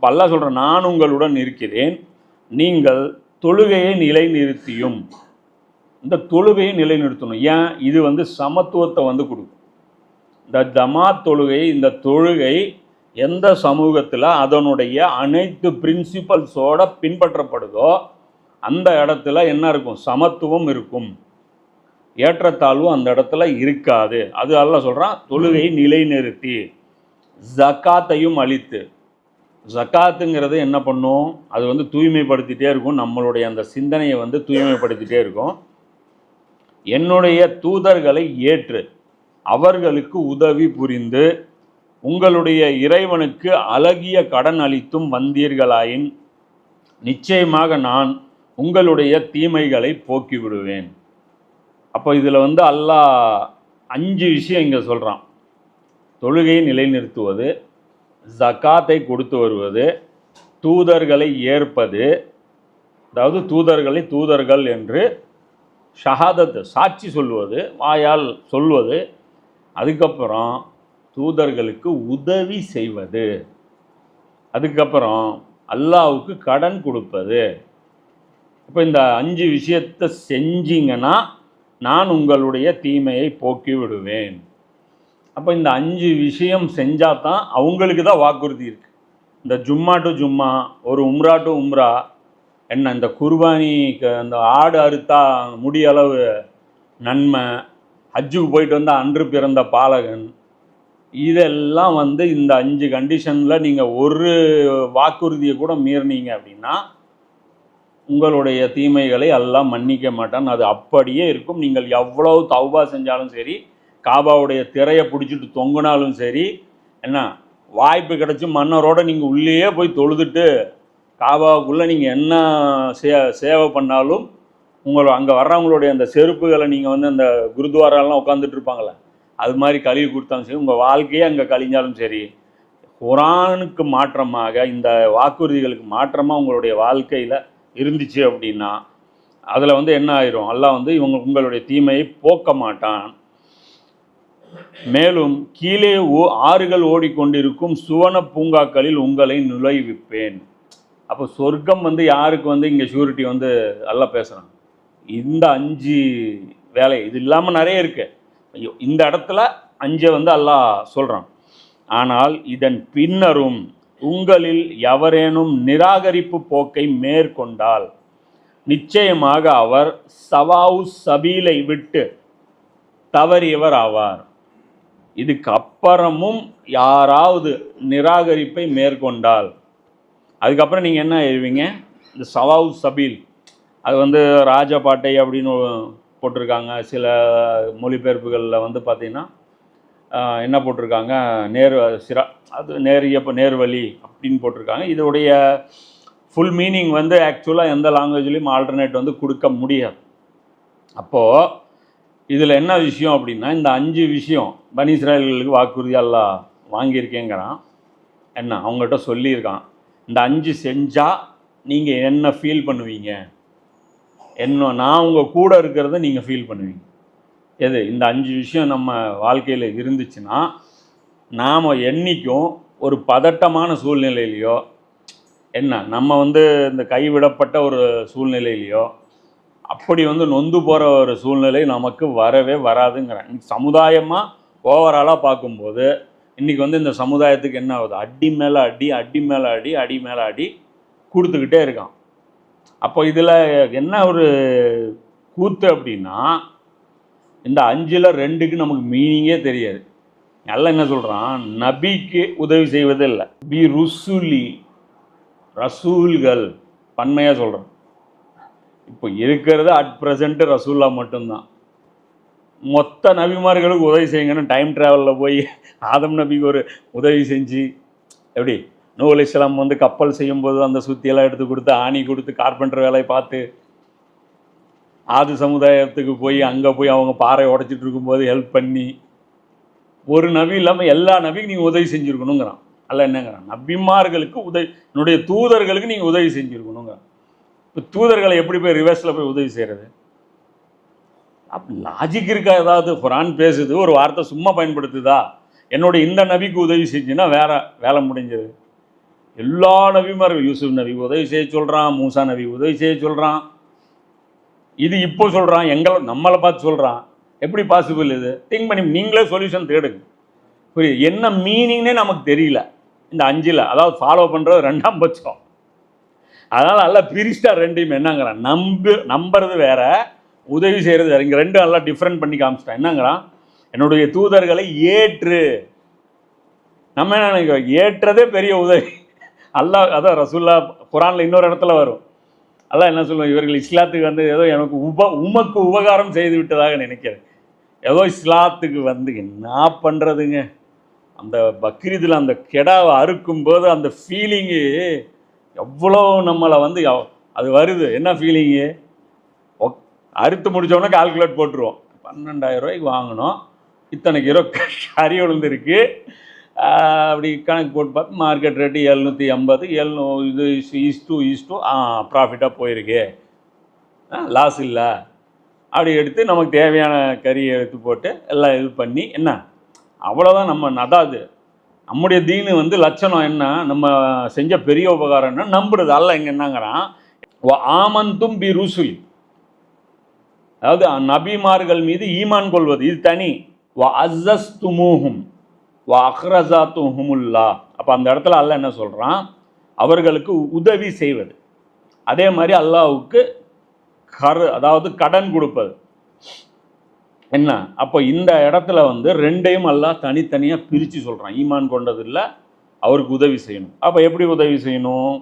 அப்போ அல்லா சொல்கிறேன் நான் உங்களுடன் இருக்கிறேன். நீங்கள் தொழுகையை நிலைநிறுத்தியும். இந்த தொழுகையை நிலைநிறுத்தணும். ஏன்? இது வந்து சமத்துவத்தை வந்து கொடுக்கும். இந்த ஜமாத் தொழுகை இந்த தொழுகை எந்த சமூகத்தில் அதனுடைய அனைத்து பிரின்சிபல்ஸோட பின்பற்றப்படுதோ அந்த இடத்துல என்ன இருக்கும்? சமத்துவம் இருக்கும். ஏற்றத்தாழ்வு அந்த இடத்துல இருக்காது. அது அல்ல சொல்கிறான் தொழுகை நிலைநிறுத்தி ஜக்காத்தையும் அழித்து. ஜக்காத்துங்கிறது என்ன பண்ணும்? அது வந்து தூய்மைப்படுத்திட்டே இருக்கும். நம்மளுடைய அந்த சிந்தனையை வந்து தூய்மைப்படுத்திகிட்டே இருக்கும். என்னுடைய தூதர்களை ஏற்று அவர்களுக்கு உதவி புரிந்து உங்களுடைய இறைவனுக்கு அழகிய கடன் அளித்தும் வந்தீர்களாயின் நிச்சயமாக நான் உங்களுடைய தீமைகளை போக்கி விடுவேன் அப்போ இதில் வந்து அல்லாஹ் அஞ்சு விஷயம் இங்கே சொல்கிறான் தொழுகையை நிலைநிறுத்துவது ஜக்காத்தை கொடுத்து வருவது தூதர்களை ஏற்பது அதாவது தூதர்களை தூதர்கள் என்று ஷஹாதத் சாட்சி சொல்வது வாயால் சொல்வது அதுக்கப்புறம் தூதர்களுக்கு உதவி செய்வது அதுக்கப்புறம் அல்லாவுக்கு கடன் கொடுப்பது. இப்போ இந்த அஞ்சு விஷயத்தை செஞ்சீங்கன்னா நான் உங்களுடைய தீமையை போக்கி விடுவேன். அப்போ இந்த அஞ்சு விஷயம் செஞ்சால் தான் அவங்களுக்கு தான் வாக்குறுதி இருக்குது இந்த ஜும்மா டு ஜும்மா ஒரு உம்ரா டு உம்ரா என்ன இந்த குர்பானிக்கு அந்த ஆடு அறுத்தா முடியளவு நன்மை ஹஜ்ஜுக்கு போயிட்டு வந்த அன்று பிறந்த பாலகன் இதெல்லாம் வந்து இந்த அஞ்சு கண்டிஷனில் நீங்கள் ஒரு வாக்குறுதியை கூட மீறினீங்க அப்படின்னா உங்களுடைய தீமைகளை எல்லாம் மன்னிக்க மாட்டான். அது அப்படியே இருக்கும். நீங்கள் எவ்வளவு தௌபா செஞ்சாலும் சரி காபாவுடைய திரையை பிடிச்சிட்டு தொங்குனாலும் சரி என்ன வாய்ப்பு கிடச்சி மன்னரோட நீங்கள் உள்ளேயே போய் தொழுதுட்டு காபாவுக்குள்ளே நீங்கள் என்ன சே சேவை பண்ணாலும் உங்களை அங்கே வர்றவங்களுடைய அந்த செருப்புகளை நீங்கள் வந்து அந்த குருத்வாராலாம் உட்காந்துட்டு இருப்பாங்களே அது மாதிரி கழுவி கொடுத்தாலும் சரி உங்கள் வாழ்க்கையே அங்கே கழிஞ்சாலும் சரி குரானுக்கு மாற்றமாக இந்த வாக்குறுதிகளுக்கு மாற்றமாக உங்களுடைய வாழ்க்கையில் இருந்துச்சு அப்படின்னா அதில் வந்து என்ன ஆயிரும்? அல்லாஹ் வந்து இவங்க உங்களுடைய தீமையை போக்க மாட்டான். மேலும் கீழே ஓ ஆறுகள் ஓடிக்கொண்டிருக்கும் சுவன பூங்காக்களில் உங்களை நுழைவிப்பேன். அப்போ சொர்க்கம் வந்து யாருக்கு வந்து இங்கே ஷூரிட்டி வந்து நல்லா பேசுகிறான் இந்த அஞ்சு வேலை இது இல்லாமல் நிறைய இருக்கு. ஐயோ இந்த இடத்துல அஞ்சை வந்து அல்லாஹ் சொல்கிறான் ஆனால் இதன் பின்னரும் உங்களில் எவரேனும் நிராகரிப்பு போக்கை மேற்கொண்டால் நிச்சயமாக அவர் சவாவு சபீலை விட்டு தவறியவர் ஆவார். இதுக்கு அப்புறமும் யாராவது நிராகரிப்பை மேற்கொண்டால் அதுக்கப்புறம் நீங்கள் என்ன எழுவீங்க? இந்த சவாவு சபீல் அது வந்து ராஜபாட்டை அப்படின்னு போட்டிருக்காங்க. சில மொழிபெயர்ப்புகளில் வந்து பார்த்தீங்கன்னா என்ன போட்டிருக்காங்க? நேர் சிரா அது நேரிய நேர்வழி அப்படின்னு போட்டிருக்காங்க. இதோடைய ஃபுல் மீனிங் வந்து ஆக்சுவலாக எந்த லாங்குவேஜ்லேயும் ஆல்டர்னேட் வந்து கொடுக்க முடியாது. அப்போது இதில் என்ன விஷயம் அப்படின்னா இந்த அஞ்சு விஷயம் பனி இஸ்ராயல்களுக்கு வாக்குறுதி வாங்கியிருக்கேங்கிறான். என்ன? அவங்ககிட்ட சொல்லியிருக்கான். இந்த அஞ்சு செஞ்சால் நீங்கள் என்ன ஃபீல் பண்ணுவீங்க? என்ன நான் உங்கள் கூட இருக்கிறத நீங்கள் ஃபீல் பண்ணுவீங்க. எது? இந்த அஞ்சு விஷயம் நம்ம வாழ்க்கையில் இருந்துச்சுன்னா நாம் என்னைக்கும் ஒரு பதட்டமான சூழ்நிலையிலையோ என்ன நம்ம வந்து இந்த கைவிடப்பட்ட ஒரு சூழ்நிலையிலையோ அப்படி வந்து நொந்து போகிற ஒரு சூழ்நிலை நமக்கு வரவே வராதுங்கிறேன். இன்னைக்கு சமுதாயமாக ஓவராலாக பார்க்கும்போது இன்றைக்கி வந்து இந்த சமுதாயத்துக்கு என்ன ஆகுது? அடி மேலே அடி அடி மேலே அடி அடி மேலே அடி கொடுத்துக்கிட்டே இருக்கான். அப்போ இதில் என்ன ஒரு கூத்து அப்படின்னா இந்த அஞ்சில் ரெண்டுக்கு நமக்கு மீனிங்கே தெரியாது. நல்லா என்ன சொல்கிறான் நபிக்கு உதவி செய்வதே இல்லை பி ருசுலி ரசூல்கள் பன்மையாக சொல்கிறேன் இப்போ இருக்கிறது அட் ப்ரெசண்ட்டு ரசூல்லா மட்டும்தான். மொத்த நபிமார்களுக்கு உதவி செய்யுங்கன்னு டைம் ட்ராவலில் போய் ஆதம் நபிக்கு ஒரு உதவி செஞ்சு எப்படி? நூ இஸ்லாம் வந்து கப்பல் செய்யும்போது அந்த சுத்தியெல்லாம் எடுத்து கொடுத்து ஆணி கொடுத்து கார்பெண்டர் வேலையை பார்த்து ஆது சமுதாயத்துக்கு போய் அங்கே போய் அவங்க பாறை உடைச்சிட்டு இருக்கும்போது ஹெல்ப் பண்ணி ஒரு நபி இல்லாமல் எல்லா நபிக்கும் நீங்கள் உதவி செஞ்சுருக்கணுங்கிறான். அல்ல என்னங்கிறான்? நபிமார்களுக்கு உதவி என்னுடைய தூதர்களுக்கு நீங்கள் உதவி செஞ்சுருக்கணுங்கிறான். இப்போ தூதர்களை எப்படி போய் ரிவர்ஸில் போய் உதவி செய்கிறது அப்போ லாஜிக் இருக்கா? ஏதாவது குரான் பேசுது ஒரு வார்த்தை சும்மா பயன்படுத்துதா? என்னோட இந்த நபிக்கு உதவி செஞ்சுன்னா வேற வேலை முடிஞ்சது. எல்லா நபிமார்கள் யூசுப் நபி உதவி செய்ய சொல்கிறான் மூசா நபி உதவி செய்ய சொல்கிறான் இது இப்போ சொல்கிறான் எங்களை நம்மளை பார்த்து சொல்கிறான் எப்படி பாசிபிள் இது? திங்க் பண்ணி நீங்களே சொல்யூஷன் தேடுங்க. புரியுது? என்ன மீனிங்னே நமக்கு தெரியல. இந்த அஞ்சில் அதாவது ஃபாலோ பண்ணுறது ரெண்டாம் பட்சம். அதனால் நல்லா பிரிஸ்டா ரெண்டையும் என்னங்கிறான்? நம்பு நம்புறது வேற உதவி செய்கிறது வேற. இங்கே ரெண்டும் நல்லா டிஃப்ரெண்ட் பண்ணி காமிச்சிட்டான். என்னங்கிறான்? என்னுடைய தூதர்களை ஏற்று. நம்ம என்ன நினைக்கிறோம்? ஏற்றதே பெரிய உதவி. அல்லாஹ் அதான் ரசூல்லா குரானில் இன்னொரு இடத்துல வரும். அல்லாஹ் என்ன சொல்லுவோம் இவர்கள் இஸ்லாத்துக்கு வந்து ஏதோ எனக்கு உப உமக்கு உபகாரம் செய்து விட்டதாக நினைக்கிறேன். ஏதோ இஸ்லாத்துக்கு வந்து என்ன பண்ணுறதுங்க அந்த பக்ரீதில் அந்த கெடாவை அறுக்கும்போது அந்த ஃபீலிங்கு எவ்வளோ நம்மளை வந்து அது வருது. என்ன ஃபீலிங்கு அறுத்து முடித்தோடனே கால்குலேட் போட்டுருவோம். பன்னெண்டாயிரம் ரூபாய்க்கு வாங்கினோம். இத்தனை கிலோ கறி விழுந்துருக்கு. அப்படி கணக்கு போட்டு பார்த்து மார்க்கெட் ரேட்டு எழுநூற்றி ஐம்பது எழுநூ இது ஈஸ் டூ ஈஸ் டூ ஆ ப்ராஃபிட்டாக போயிருக்கு. லாஸ் இல்லை. அப்படி எடுத்து நமக்கு தேவையான கறியை எடுத்து போட்டு எல்லாம் இது பண்ணி என்ன? அவ்வளோதான் நம்ம நதாது நம்முடைய தீனு வந்து லட்சணம் என்ன? நம்ம செஞ்ச பெரிய உபகாரம் என்ன? நம்புறது. அல்ல இங்கே என்னங்கிறான். ஆமந்தும் பி ருசுலி. அதாவது நபிமார்கள் மீது ஈமான் கொள்வது. இது தனி. வ அஸ்ஸஸ்துமூஹும் வ அஹ்ரஸாத்துஹுமுல்லா. அப்போ அந்த இடத்துல அல்ல என்ன சொல்கிறான் அவர்களுக்கு உதவி செய்வது. அதே மாதிரி அல்லாவுக்கு கரு அதாவது கடன் கொடுப்பது. என்ன? அப்போ இந்த இடத்துல வந்து ரெண்டையும் எல்லாம் தனித்தனியாக பிரித்து சொல்கிறான் ஈமான் கொண்டது இல்லை அவருக்கு உதவி செய்யணும். அப்போ எப்படி உதவி செய்யணும்?